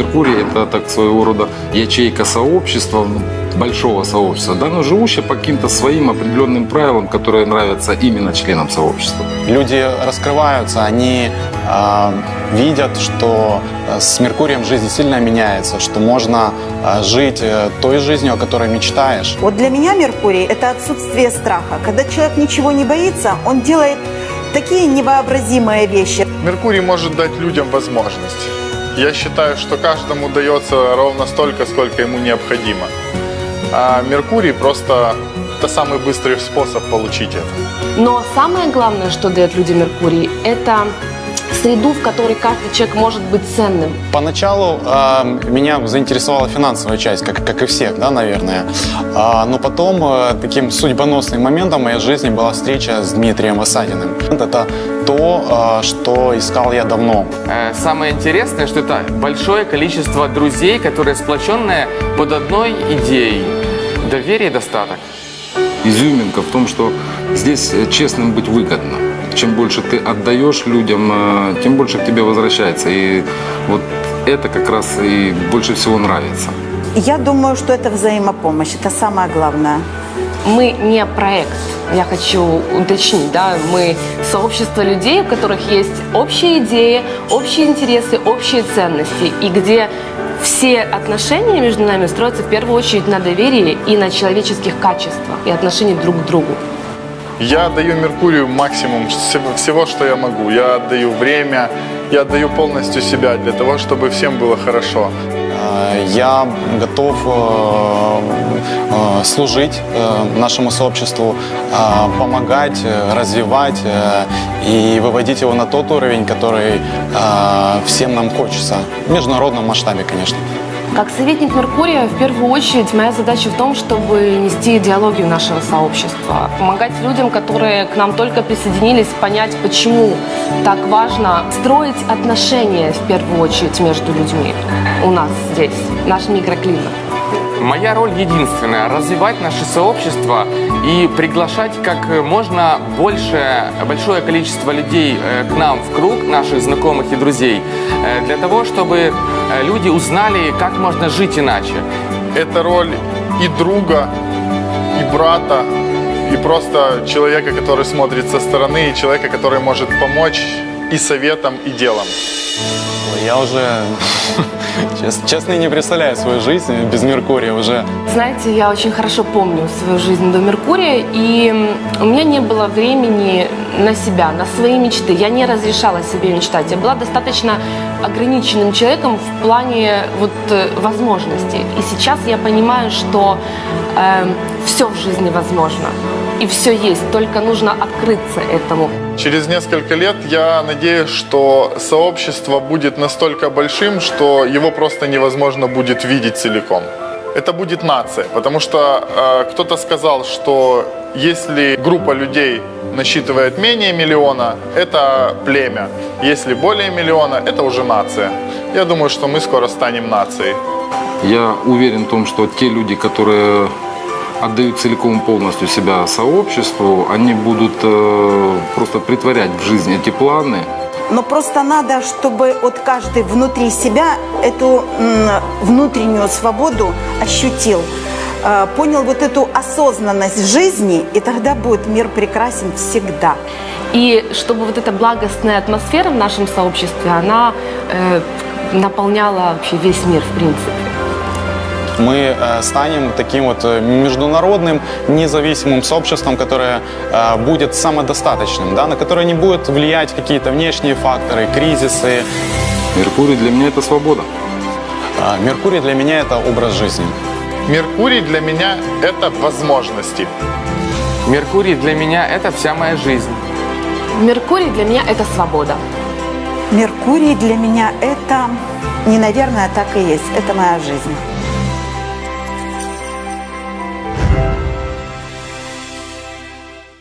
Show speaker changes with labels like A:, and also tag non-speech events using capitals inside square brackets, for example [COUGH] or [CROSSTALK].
A: Меркурий это так своего рода ячейка сообщества, большого сообщества, да, но живущая по каким-то своим определенным правилам, которые нравятся именно членам сообщества.
B: Люди раскрываются, они э, видят, что э, с Меркурием жизнь сильно меняется, что можно э, жить э, той жизнью, о которой мечтаешь.
C: Вот для меня Меркурий – это отсутствие страха. Когда человек ничего не боится, он делает такие невообразимые вещи.
D: Меркурий может дать людям возможность. Я считаю, что каждому дается ровно столько, сколько ему необходимо. А Меркурий просто это самый быстрый способ получить это.
E: Но самое главное, что дает людям Меркурий, это среду, в которой каждый человек может быть ценным.
B: Поначалу э, меня заинтересовала финансовая часть, как, как и всех, да, наверное. А, но потом э, таким судьбоносным моментом в моей жизни была встреча с Дмитрием Осадиным. Это то, э, что искал я давно.
F: Э, Самое интересное, что это большое количество друзей, которые сплоченные под одной идеей. Доверие и достаток.
A: Изюминка в том, что здесь э, честным быть выгодно. Чем больше ты отдаешь людям, э, тем больше к тебе возвращается. И вот это как раз и больше всего нравится.
C: Я думаю, что это взаимопомощь. Это самое главное.
E: Мы не проект, я хочу уточнить, да, мы сообщество людей, у которых есть общие идеи, общие интересы, общие ценности, и где все отношения между нами строятся в первую очередь на доверии и на человеческих качествах и отношении друг к другу.
D: Я даю Меркурию максимум всего- что я могу. Я отдаю время, я отдаю полностью себя для того, чтобы всем было хорошо.
B: Э, Я готов э, э, служить нашему сообществу, помогать, развивать и выводить его на тот уровень, который всем нам хочется. В международном масштабе, конечно.
E: Как советник Меркурия, в первую очередь, моя задача в том, чтобы нести идеологию нашего сообщества, помогать людям, которые к нам только присоединились, понять, почему так важно строить отношения, в первую очередь, между людьми у нас здесь, наш микроклимат.
F: Моя роль единственная – развивать наше сообщество и приглашать как можно больше, большое количество людей э, к нам в круг, наших знакомых и друзей, э, для того, чтобы э, люди узнали, как можно жить иначе.
D: Это роль и друга, и брата, и просто человека, который смотрит со стороны, и человека, который может помочь и советом, и делом.
B: Я уже, [LAUGHS] чес- честно, и не представляю свою жизнь без Меркурия уже.
E: Знаете, я очень хорошо помню свою жизнь до Меркурия, и у меня не было времени на себя, на свои мечты. Я не разрешала себе мечтать. Я была достаточно ограниченным человеком в плане вот, э, возможностей. И сейчас я понимаю, что все в жизни возможно. И все есть, только нужно открыться этому.
D: Через несколько лет я надеюсь, что сообщество будет настолько большим, что его просто невозможно будет видеть целиком. Это будет нация, потому что э, кто-то сказал, что если группа людей насчитывает менее миллиона, это племя. Если более миллиона, это уже нация. Я думаю, что мы скоро станем нацией.
A: Я уверен в том, что те люди, которые отдают целиком и полностью себя сообществу, они будут э, просто притворять в жизнь эти планы.
C: Но просто надо, чтобы вот каждый внутри себя эту м, внутреннюю свободу ощутил, э, понял вот эту осознанность жизни, и тогда будет мир прекрасен всегда.
E: И чтобы вот эта благостная атмосфера в нашем сообществе, она э, наполняла вообще весь мир, в принципе.
B: Мы э, станем таким вот э, международным независимым сообществом, которое э, будет самодостаточным, да, на которое не будут влиять какие-то внешние факторы, кризисы.
A: Меркурий для меня это свобода.
B: А Меркурий для меня это образ жизни.
D: Меркурий для меня – это возможности.
F: Меркурий для меня – это вся моя жизнь.
E: Меркурий для меня это свобода.
C: Меркурий для меня это не наверное, а так и есть. Это моя жизнь.